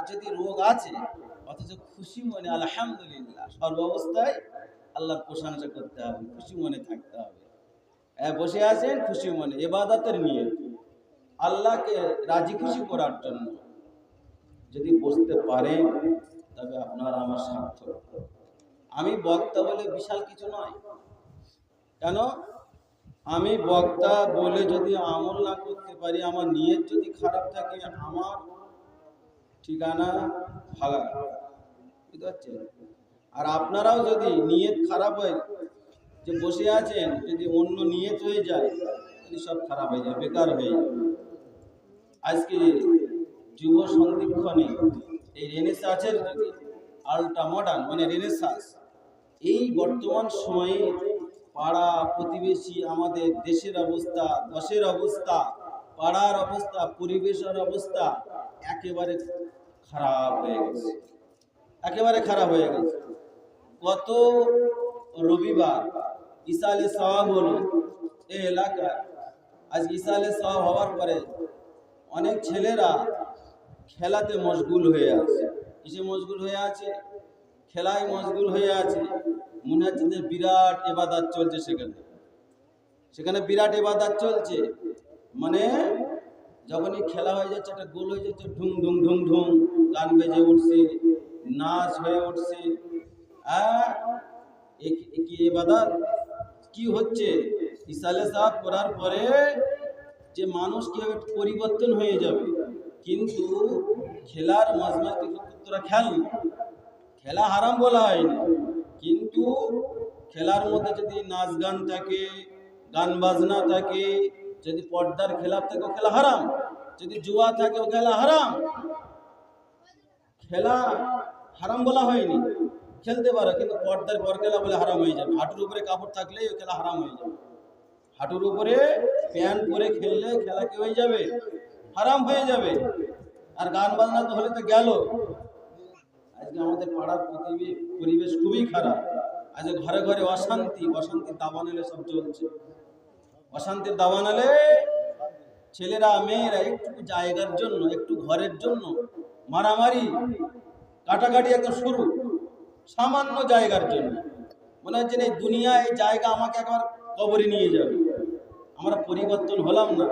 আর যদি রোগ আছে, অথচ খুশি মনে, আলহামদুলিল্লাহ, সর্বাবস্থায় আল্লাহর প্রশংসা করতে হবে, খুশি মনে থাকতে হবে। হ্যাঁ বসে আছেন, খুশি মনে, এবাদতের নিয়ে আল্লাহকে রাজি খুশি করার জন্য যদি বসতে পারেন, তবে আপনার আমার সার্থক। আমি বক্তা বলে বিশাল কিছু নয়। কেন? আমি বক্তা বলে যদি আমল না করতে পারি, আমার নিয়ত যদি খারাপ থাকে, আমার ঠিকানা ভাগা বুঝতে পারছেন? আর আপনারাও যদি নিয়ত খারাপ হয়, যে বসে আছেন, যদি অন্য নিয়ত হয়ে যায়, তাহলে সব খারাপ হয়ে যায়, বেকার হয়ে যায়। আজকে যুব সন্ধিক্ষণে এই রেনেসাঁসের আল্ট্রা মডার্ন মানে রেনেসাঁস এই বর্তমান সময়ে পাড়া প্রতিবেশী আমাদের দেশের অবস্থা, দশের অবস্থা, পাড়ার অবস্থা, পরিবেশের অবস্থা একেবারে খারাপ হয়ে গেছে। একেবারে খারাপ হয়ে গেছে। গত রবিবার ইসালে সওয়াব হলো এই এলাকায় আজ ইসালে সওয়াব হওয়ার পরে অনেক ছেলেরা খেলাতে মশগুল হয়ে আছে। কিসে মশগুল হয়ে আছে? খেলায় মশগুল হয়ে আছে। মনে হচ্ছে যে বিরাট এবাদাত চলছে সেখানে। সেখানে বিরাট এবাদাত চলছে। মানে যখনই খেলা হয়ে যাচ্ছে, একটা গোল হয়ে যাচ্ছে, ঢুং ঢুং ঢুং ঢুং, গান বেজে উঠছে, নাচ হয়ে উঠছে। কি এবাদাত কি হচ্ছে? ইসালে সাহেব করার পরে যে মানুষ কীভাবে পরিবর্তন হয়ে যাবে, কিন্তু খেলার মজমা তোরা খেল। খেলা হারাম বলা হয়নি কিন্তু খেলার মধ্যে যদি নাচ গান থাকে, গান বাজনা থাকে যদি পর্দার খেলাপ থাকে ও খেলা হারাম, যদি জুয়া থাকে ও খেলা হারাম খেলা হারাম বলা হয়নি, খেলতে পারো, কিন্তু পর্দার পর খেলা বলে হারাম হয়ে যাবে। হাঁটুর উপরে কাপড় থাকলেই ও খেলা হারাম হয়ে যাবে। হাঁটুর উপরে প্যান্ট পরে খেললে খেলা কি হয়ে যাবে? হারাম হয়ে যাবে। আর গান বাজনা তো হলে তো গেল। আজকে আমাদের পাড়ার পরিবেশ খুবই খারাপ। আজকে ঘরে ঘরে অশান্তি অশান্তি দাবান এলে সব চলছে অশান্তির দাবান এলে ছেলেরা, মেয়েরা একটু জায়গার জন্য, একটু ঘরের জন্য মারামারি, কাটাকাটি একদম শুরু, সামান্য জায়গার জন্য। মনে হচ্ছে এই দুনিয়া, এই জায়গা আমাকে একবার কবরে নিয়ে যাবে। আমরা পরিবর্তন হলাম না।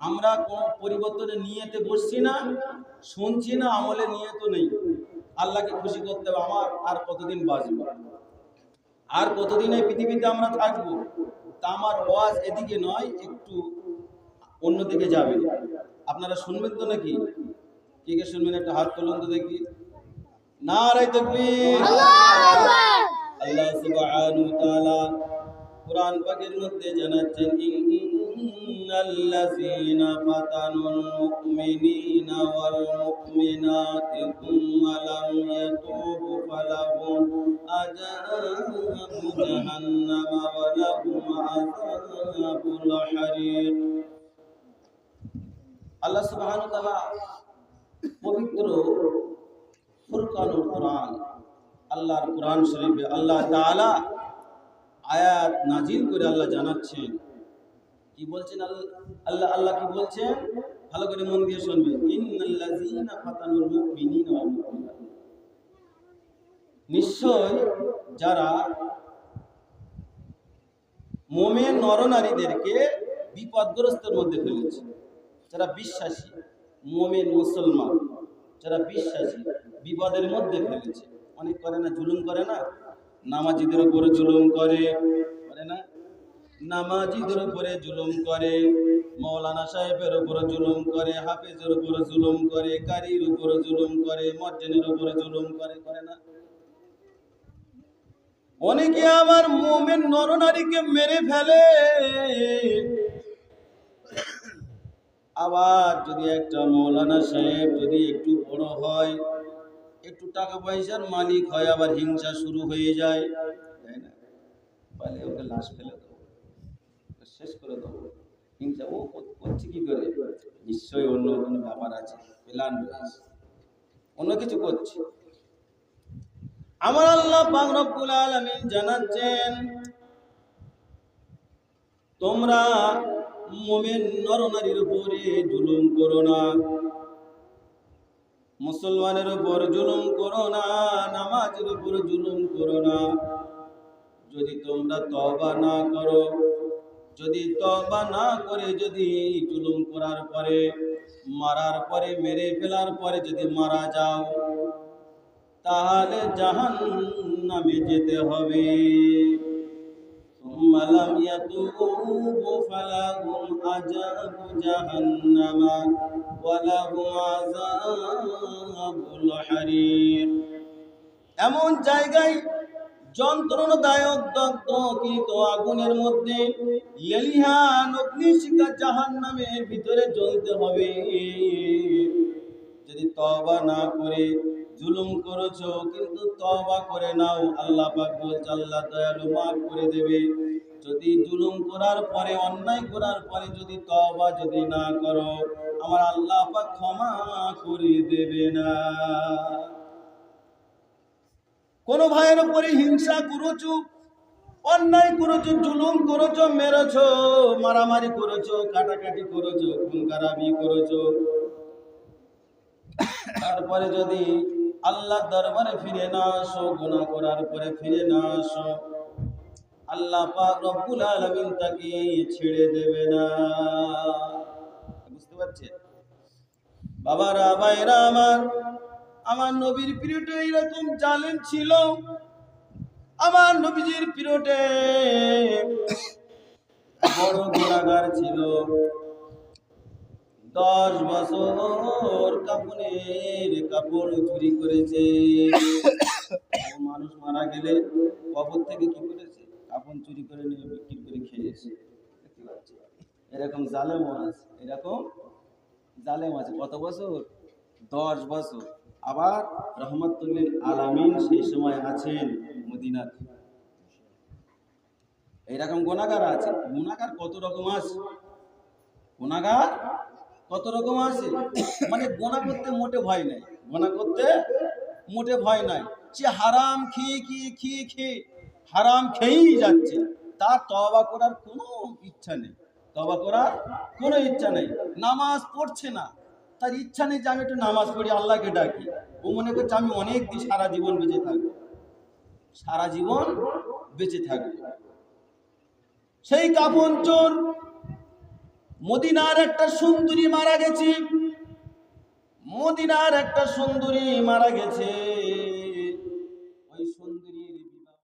আমরা কোনো পরিবর্তনে নিয়েতে বসছি না, শুনছি না, আমলে নিয়ে তো নেই। আল্লাহকে খুশি করতে হবে, আমার আর কতদিন বাঁচবো? আর কতদিন এই পৃথিবীতে আমরা থাকব? তা আমার ওয়াজ এদিকে নয় একটু অন্যদিকে যাবে। আপনারা শুনবেন তো নাকি? কে কে শুনবেন? একটা হাত তুলুন তো দেখি। না রাই তকবীর। আল্লাহ সুবহানাহু ওয়া তাআলা কোরআন পাকের মধ্যে জানাচ্ছেন ইন্নাল্লাযীনা ফাতানুল মুমিনিনা ওয়াল মুমিনাতি থুম্মা লাম ইয়াতুবু ফালাহুম আযাবু জাহান্নাম ওয়া লাহুম আযাবুল হারিক আল্লাহ সুবহানাহু ওয়া তাআলা পবিত্র ফুরকানুল কোরআন আল্লাহর কোরআন শরীফে আল্লাহ তাআলা আয়াত নাজিল করে আল্লাহ জানাচ্ছেন কি বলছেন আল- আল্লাহ আল্লাহ কি বলছেন? ভালো করে মন দিয়ে শুনবেন। নিশ্চয় যারা মোমেন নরনারীদেরকে বিপদগ্রস্তের মধ্যে ফেলেছে, যারা বিশ্বাসী, মোমেন মুসলমান, যারা বিশ্বাসী, বিপদের মধ্যে ফেলেছে। অনেক করে না, জুলুম করে না? নামাজিদের উপরে জুলুম করে না? নামাজিদের উপরে জুলুম করে, মৌলানা সাহেবের উপরে জুলুম করে, হাফেজের উপরে জুলুম করে কারির উপরে জুলুম করে মর্জেনের উপরে জুলুম করে করে না। অনেকে আমার মোমেন নরনারীকে মেরে ফেলে। আবার যদি একটা মৌলানা সাহেব যদি একটু বড় হয়, একটু টাকা পয়সার মালিক হয়, আবার হিংসা শুরু হয়ে যায়, তাই না? ওকে লাশ ফেলে শেষ করে দেবো। হিংসা ও করছে কি করে নিশ্চয়ই অন্য কোনো ব্যাপার আছে, প্ল্যান রয়েছে। অন্য কিছু করছে। আমার আল্লাহ পাক রব্বুল জানাচ্ছেন, তোমরা মোমেন নরনারীর উপরে জুলুম করো না। মুসলমানের উপর জুলুম করো না, নামাজের উপর জুলুম করো না। যদি তোমরা তবা না করো যদি তবা না করে যদি জুলুম করার পরে, মারার পরে, মেরে ফেলার পরে যদি মারা যাও, তাহলে জাহান নামে যেতে হবে। এমন জায়গায় যন্ত্রণাদায়ক দগ্ধকৃত আগুনের মধ্যে লেলিহান অগ্নিশিখা জাহান নামের ভিতরে জ্বলতে হবে। যদি তবা না করে জুলুম করেছ, কিন্তু তবা করে নাও, আল্লাহ পাক বলছে, আল্লাহ দয়ালু মাফ করে দেবে। যদি জুলুম করার পরে, অন্যায় করার পরে যদি তবা যদি না করো, আমার আল্লাহ পাক ক্ষমা করে দেবে না। কোন ভাইয়ের উপরে হিংসা করেছ? অন্যায় করেছ, জুলুম করেছ, মেরেছো, মারামারি করেছ, কাটাকাটি করেছ, খুন খারাপি করেছ। তারপরে যদি আল্লাহ দরবারে ফিরে না আসো, গুনাহ করার পরে ফিরে না আসো, আল্লাহ পাক রব্বুল আলামিন তাকে ছেড়ে দেবে না। বুঝতে পারছেন? বাবারা, ভাইরা আমার আমার নবীর পিরিয়ডে এরকম জালেম ছিল। আমার নবীজির পিরিয়ডে বড় গুণাগার ছিল। দশ বছর কাপড়ের কাপড় চুরি করেছে। মানুষ মারা গেলে কবর থেকে কি করেছে? কাপড় চুরি করে নিয়ে বিক্রি করে খেয়েছে। এরকম জালেমও আছে, এরকম জালেম আছে। কত বছর? দশ বছর। আবার রহমতুল্লিল আলামিন সেই সময় আছেন মদিনাতে এইরকম গোনাগার আছে। গুণাগার কত রকম আছে? গোনাগার কত রকম আছে? মানে গোনা করতে মোটে ভয় নাই। গোনা করতে মোটে ভয় নাই। সে হারাম খেয়ে খেয়ে খেয়ে খেয়ে, হারাম খেয়েই যাচ্ছে, তার তবা করার কোনো ইচ্ছা নেই। তবা করার কোনো ইচ্ছা নেই। নামাজ পড়ছে না। তার ইচ্ছা নেই যে আমি একটু নামাজ পড়ি, আল্লাহকে ডাকি। ও মনে করছে আমি অনেক দিন সারা জীবন বেঁচে থাকব। সারা জীবন বেঁচে থাকব। সেই কাপন চোর মদিনার একটা সুন্দরী মারা গেছে। মদিনার একটা সুন্দরী মারা গেছে।